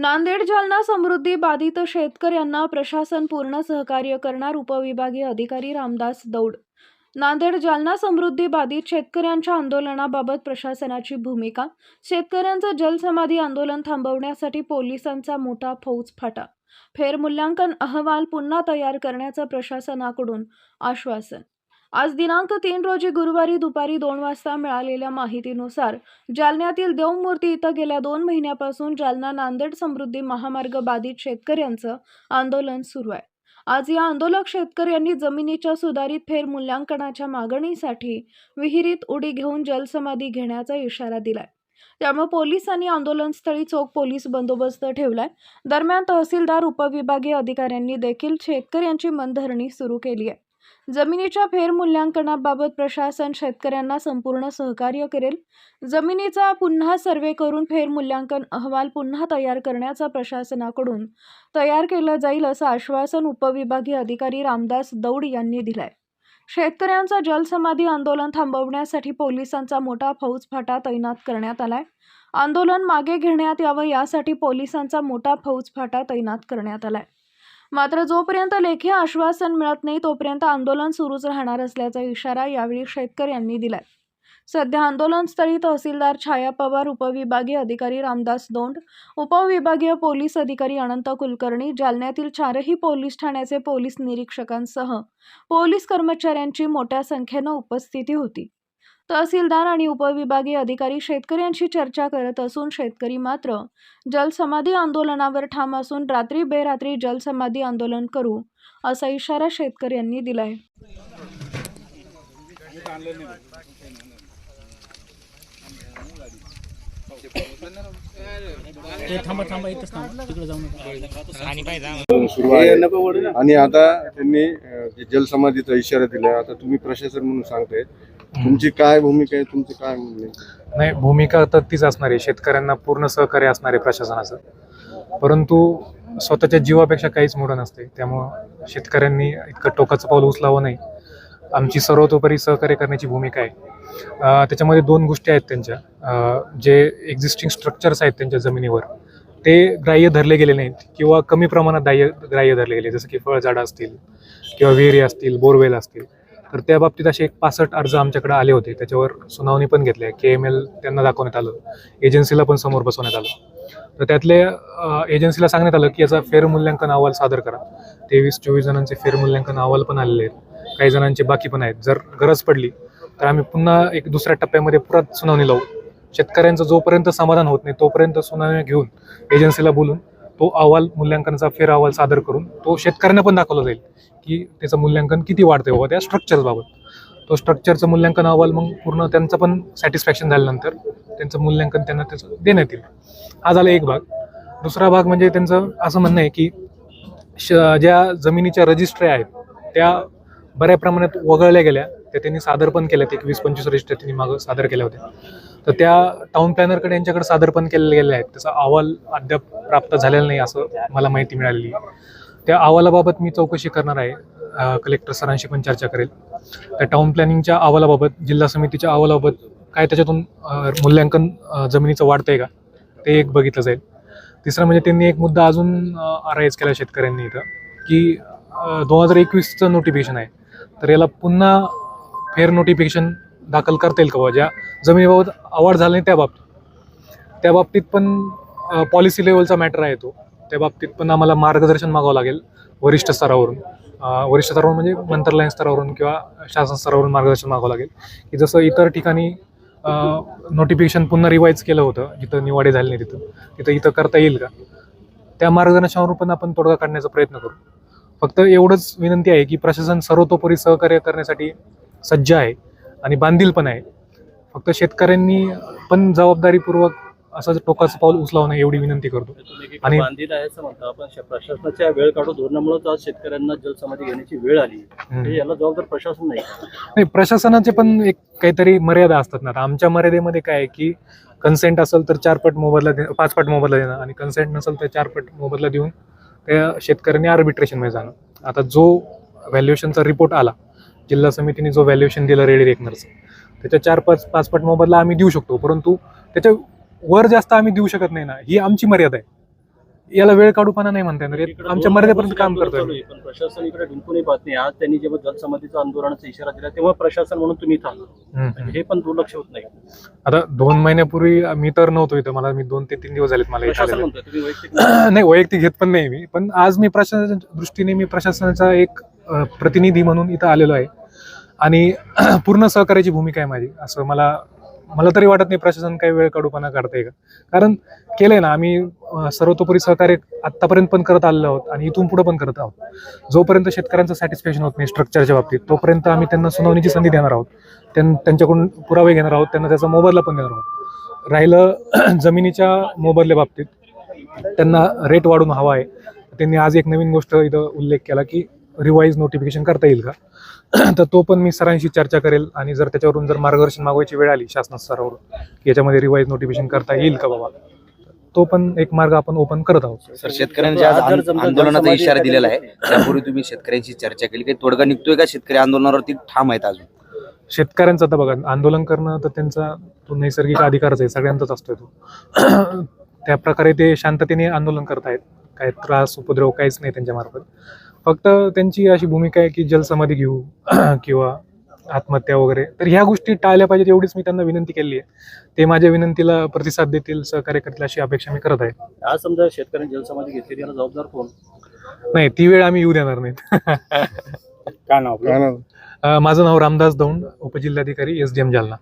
नांदेड जालना समृद्धी बाधित शेतकऱ्यांना प्रशासन पूर्ण सहकार्य करणार उपविभागीय अधिकारी रामदास दौड. नांदेड जालना समृद्धी बाधित शेतकऱ्यांच्या आंदोलनाबाबत प्रशासनाची भूमिका शेतकऱ्यांचं जलसमाधी आंदोलन थांबवण्यासाठी पोलिसांचा मोठा फौज फाटा. फेरमूल्यांकन अहवाल पुन्हा तयार करण्याचं प्रशासनाकडून आश्वासन. आज दिनांक तीन रोजी गुरुवारी दुपारी दोन वाजता मिळालेल्या माहितीनुसार जालन्यातील देवमूर्ती इथं गेल्या दोन महिन्यापासून जालना नांदेड समृद्धी महामार्ग बाधित शेतकऱ्यांचं आंदोलन सुरू आहे. आज या आंदोलक शेतकऱ्यांनी जमिनीच्या सुधारित फेरमूल्यांकनाच्या मागणीसाठी विहिरीत उडी घेऊन जलसमाधी घेण्याचा इशारा दिलाय. त्यामुळे पोलिसांनी आंदोलनस्थळी चोख पोलीस बंदोबस्त ठेवलाय. दरम्यान तहसीलदार उपविभागीय अधिकाऱ्यांनी देखील शेतकऱ्यांची मनधरणी सुरू केली आहे. जमिनीच्या फेरमूल्यांकनाबाबत प्रशासन शेतकऱ्यांना संपूर्ण सहकार्य करेल. जमिनीचा पुन्हा सर्वे करून फेरमूल्यांकन अहवाल पुन्हा तयार करण्याचा प्रशासनाकडून तयार केलं जाईल असं आश्वासन उपविभागीय अधिकारी रामदास दौड यांनी दिलंय. शेतकऱ्यांचं जलसमाधी आंदोलन थांबवण्यासाठी पोलिसांचा मोठा फौजफाटा तैनात करण्यात आलाय. आंदोलन मागे घेण्यात यावं यासाठी पोलिसांचा मोठा फौजफाटा तैनात करण्यात आलाय. मात्र जोपर्यंत लेखी आश्वासन मिळत नाही तोपर्यंत आंदोलन सुरूच राहणार असल्याचा इशारा यावेळी शेतकऱ्यांनी दिलाय. सध्या आंदोलनस्थळी तहसीलदार छाया पवार उपविभागीय अधिकारी रामदास दोंड उपविभागीय पोलीस अधिकारी अनंत कुलकर्णी जालन्यातील चारही पोलीस ठाण्याचे पोलीस निरीक्षकांसह पोलीस कर्मचाऱ्यांची मोठ्या संख्येनं उपस्थिती होती. तहसीलदार आणि उपविभागीय अधिकारी शेतकऱ्यांशी चर्चा करत असून शेतकरी मात्र जलसमाधी आंदोलनावर ठाम असून रात्री बेरात्री जलसमाधी आंदोलन करू असा इशारा शेतकऱ्यांनी दिलाय. आणि आता त्यांनी जलसमाधीचा इशारा दिला आता तुम्ही प्रशासन म्हणून सांगताय तुमची काय भूमिका आहे तुमचं काय म्हणणं? नाही भूमिका तर तीच असणार आहे. शेतकऱ्यांना पूर्ण सहकार्य असणार आहे प्रशासनाचं. परंतु स्वतःच्या जीवापेक्षा काहीच मोठं नसते. त्यामुळं शेतकऱ्यांनी इतकं टोकाचं पाऊल उचलावं नाही. आमची सर्वतोपरी सहकार्य करण्याची भूमिका आहे. अं, त्याच्यामध्ये दोन गोष्टी आहेत त्यांच्या. अं, जे एक्झिस्टिंग स्ट्रक्चर्स आहेत त्यांच्या जमिनीवर ते ग्राह्य धरले गेले नाहीत किंवा कमी प्रमाणात ग्राह्य ग्राह्य धरले गेले. जसं की फळझाडं असतील किंवा विहिरी असतील बोरवेल असतील. तर त्या बाबतीत असे एक पासष्ट अर्ज आमच्याकडे आले होते. त्याच्यावर सुनावणी पण घेतली के एम एल त्यांना दाखवण्यात आलं. एजन्सीला पण समोर बसवण्यात आलं. तर त्यातले एजन्सीला सांगण्यात आलं की याचा फेरमूल्यांकन अहवाल सादर करा. तेवीस चोवीस जणांचे फेरमूल्यांकन अहवाल पण आलेले आहेत. काही जणांचे बाकी पण आहेत. जर गरज पडली तर आम्ही पुन्हा एक दुसऱ्या टप्प्यामध्ये परत सुनावणी लावू. शेतकऱ्यांचं जोपर्यंत समाधान होत नाही तोपर्यंत सुनावणी घेऊन एजन्सीला बोलून तो अहवाल मूल्यांकनाचा फेर अहवाल सादर करून तो शेतकऱ्यांना पण दाखवला जाईल की त्याचं मूल्यांकन किती वाढतंय बाबा त्या स्ट्रक्चरबाबत तो स्ट्रक्चरचं मूल्यांकन अहवाल मग पूर्ण त्यांचं पण सॅटिस्फॅक्शन झाल्यानंतर त्यांचं मूल्यांकन त्यांना त्याचं देण्यात येईल. हा झाला एक भाग. दुसरा भाग म्हणजे त्यांचं असं म्हणणं आहे की श ज्या जमिनीच्या रजिस्ट्री आहेत त्या बऱ्या प्रमाणात वगळल्या गेल्या. त्या त्यांनी सादर पण केल्यात एक वीस पंचवीस रजिस्टर त्यांनी मागं सादर केल्या होत्या तर त्या टाउन प्लॅनरकडे यांच्याकडे सादर पण केले गेले आहेत. त्याचा अहवाल अद्याप प्राप्त झालेला नाही असं मला माहिती मिळालेली आहे. त्या अहवालाबाबत मी चौकशी करणार आहे. कलेक्टर सरांशी पण चर्चा करेल. त्या टाउन प्लॅनिंगच्या अहवालाबाबत जिल्हा समितीच्या अहवालाबाबत काय त्याच्यातून मूल्यांकन जमिनीचं वाढतंय का? ते एक बघितलं जाईल. तिसरं म्हणजे त्यांनी एक मुद्दा अजून अराईज केला शेतकऱ्यांनी इथं की दोन हजार एकवीसचं नोटिफिकेशन आहे. तर याला पुन्हा फेअर नोटिफिकेशन दाखल करता येईल का बुवा? ज्या जमिनीबाबत अवॉर्ड झाला नाही त्या बाबतीत. त्या बाबतीत पण पॉलिसी लेवलचा मॅटर आहे तो. त्या बाबतीत पण आम्हाला मार्गदर्शन मागावं लागेल वरिष्ठ स्तरावरून. वरिष्ठ स्तरावरून म्हणजे मंत्रालयीन स्तरावरून किंवा शासन स्तरावरून मार्गदर्शन मागावं लागेल. की जसं इतर ठिकाणी नोटिफिकेशन पुन्हा रिवाईज केलं होतं जिथं निवाडे झाले नाही तिथं. तिथं इथं करता येईल का? त्या मार्गदर्शनावरून पण आपण तोडगा काढण्याचा प्रयत्न करू. फक्त एवढंच विनंती आहे की प्रशासन सर्वतोपरी सहकार्य करण्यासाठी सज्ज आहे आणि बांधील पण आहे. फक्त शेतकऱ्यांनी पण जबाबदारीपूर्वक असं टोकाचं पाऊल उचलावं नाही एवढी विनंती करतो. आणि आणि- बांधील आहे असं म्हणतो आपण प्रशासनाच्या वेळ काढून धोरणामुळेच आज शेतकऱ्यांना जलसमाधी घेण्याची वेळ आली. म्हणजे याला जबाबदार प्रशासन नाही नाही प्रशासनाचे पण एक काहीतरी मर्यादा असतात ना. आता आमच्या मर्यादेमध्ये काय आहे की कन्सेंट असेल तर चार पट मोबदला दे पाच पट मोबदला देणं आणि कन्सेंट नसेल तर चार पट मोबदला देऊन त्या शेतकऱ्यांनी आर्बिट्रेशनमध्ये जाणं. आता जो व्हॅल्युएशनचा रिपोर्ट आला जिल्हा समितीने जो व्हॅल्युएशन दिलं रेडी रेकनरचं त्याच्या चार पाच पाच पट मोबदला आम्ही देऊ शकतो परंतु त्याच्या वर जास्त आम्ही देऊ शकत नाही ना ही आमची मर्यादा आहे. याला वेळ काढूपणा नाही म्हणता येणार आमच्या मर्यादेपर्यंत काम करतोय पण प्रशासन इकडे ढुंकूनही पाहत नाही. आज त्यांनी जेव्हा जलसमाधीचा आंदोलनाचा इशारा दिला तेव्हा प्रशासन म्हणून तुम्ही हम्म. म्हणजे हे पण दुर्लक्ष होत नाही. आता दोन महिन्यापूर्वी मी तर नव्हतो इथं मला मी दोन ते तीन दिवस झालेत मला नाही. वैयक्तिक घेत पण नाही मी पण आज मी प्रशासनाच्या दृष्टीने मी प्रशासनाचा एक प्रतिनिधी म्हणून इथं आलेलो आहे. आणि पूर्ण सहकार्याची भूमिका आहे माझी. असं मला मला तरी वाटत नाही प्रशासन काही वेळ काढूपणा काढतंय का? कारण केलंय ना आम्ही सर्वतोपरी सहकार्य आत्तापर्यंत पण करत आलेलो आहोत आणि इथून पुढे पण करत आहोत. जोपर्यंत शेतकऱ्यांचं सॅटिस्फॅक्शन होत नाही स्ट्रक्चरच्या बाबतीत तोपर्यंत आम्ही त्यांना सुनावणीची संधी देणार आहोत. त्यां त्यांच्याकडून पुरावे घेणार आहोत त्यांना त्याचा मोबदला पण देणार आहोत. राहिलं जमिनीच्या मोबदल्या बाबतीत त्यांना रेट वाढून हवा आहे. त्यांनी आज एक नवीन गोष्ट इथं उल्लेख केला की रिवाईज नोटिफिकेशन करता येईल का? तर तो पण मी सरांशी चर्चा करेल आणि जर त्याच्यावरून जर मार्गदर्शन मागवायची वेळ आली शासन स्तरावरून की याच्यामध्ये रिवाईज नोटिफिकेशन करता येईल का बाबा? तो पण एक मार्ग आपण ओपन करत आहोत. सर समजा आंदोलनाचा इशारा दिलेला आहे. त्यापूर्वी तुम्ही शेतकऱ्यांशी चर्चा केली. काही तोडगा निघतोय का? शेतकरी आंदोलनावरती ठाम आहेत अजून. शेतकऱ्यांचं आता बघा आंदोलन करणं तर त्यांचा तो नैसर्गिक अधिकारच आहे. सगळ्यांचाच असतोय तो. त्या प्रकारे ते शांततेने आंदोलन करतायत. काय त्रास उपद्रव काहीच नाही त्यांच्या मार्फत फक्त त्यांची अशी भूमिका आहे की जलसमाधी घेऊ किंवा आत्महत्या वगैरे. तर ह्या गोष्टी टाळल्या पाहिजेत एवढीच मी त्यांना विनंती केली आहे. ते माझ्या विनंतीला प्रतिसाद देतील सहकार्य करतील अशी अपेक्षा मी करत आहे. आज समजा शेतकऱ्यांनी जलसमाधी घेतली याला जबाबदार कोण? नाही ती वेळ आम्ही येऊ देणार नाहीत. काय नाव काय ना अं, माझं नाव रामदास दौंड उपजिल्हाधिकारी एस डी एम जालना.